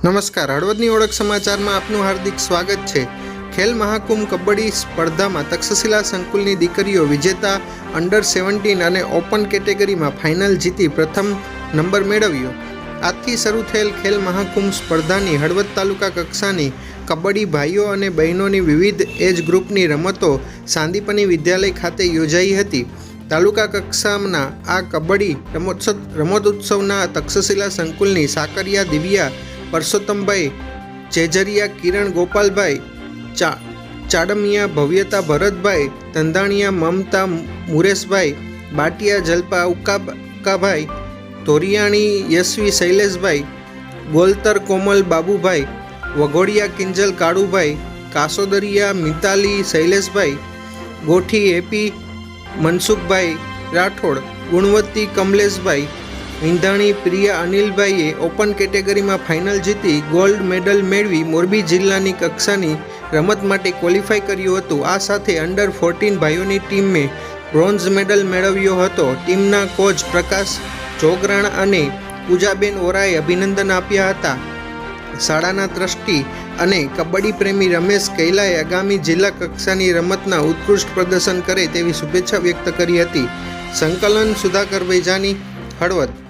નમસ્કાર, હળવદની ઓળખ સમાચારમાં આપનું હાર્દિક સ્વાગત છે. ખેલ મહાકુંભ કબડ્ડી સ્પર્ધામાં તક્ષશિલા સંકુલની દીકરીઓ વિજેતા અંડર સેવન્ટીન અને ઓપન કેટેગરીમાં ફાઇનલ જીતી પ્રથમ નંબર મેળવ્યો. આજથી શરૂ થયેલ ખેલ મહાકુંભ સ્પર્ધાની હળવદ તાલુકા કક્ષાની કબડ્ડી ભાઈઓ અને બહેનોની વિવિધ એજ ગ્રુપની રમતો સાંદીપની વિદ્યાલય ખાતે યોજાઈ હતી. તાલુકા કક્ષાના આ કબડ્ડી રમોત્સવ રમતોત્સવના તક્ષશિલા સંકુલની સાકરિયા દિવ્યા પરસોત્તમભાઈ જેજરિયા કિરણ ગોપાલભાઈ, ચા ચાડમિયા ભવ્યતા ભરતભાઈ, ધંધાણિયા મમતા મુરેશભાઈ, બાટિયા જલપા ઉકા ઉકાભાઈ ધોરિયાણી યશવી શૈલેષભાઈ, ગોલતર કોમલ બાબુભાઈ, વઘોડિયા કિંજલ કાળુભાઈ, કાસોદરિયા મિતાલી શૈલેષભાઈ, ગોઠી હેપી મનસુખભાઈ રાઠોડ, ગુણવતી કમલેશભાઈ વિંધાણી પ્રિયા અનિલભાઈએ ઓપન કેટેગરીમાં ફાઇનલ જીતી ગોલ્ડ મેડલ મેળવી મોરબી જિલ્લાની કક્ષાની રમત માટે ક્વોલિફાય કર્યું હતું. આ સાથે અંડર ફોર્ટીન ભાઈઓની ટીમે બ્રોન્ઝ મેડલ મેળવ્યો હતો. ટીમના કોચ પ્રકાશ જોગરાણા અને પૂજાબેન ઓરાએ અભિનંદન આપ્યા હતા. શાળાના ટ્રસ્ટી અને કબડ્ડી પ્રેમી રમેશ કૈલાએ આગામી જિલ્લા કક્ષાની રમતના ઉત્કૃષ્ટ પ્રદર્શન કરે તેવી શુભેચ્છા વ્યક્ત કરી હતી. સંકલન સુધાકર વૈજાની હળવદ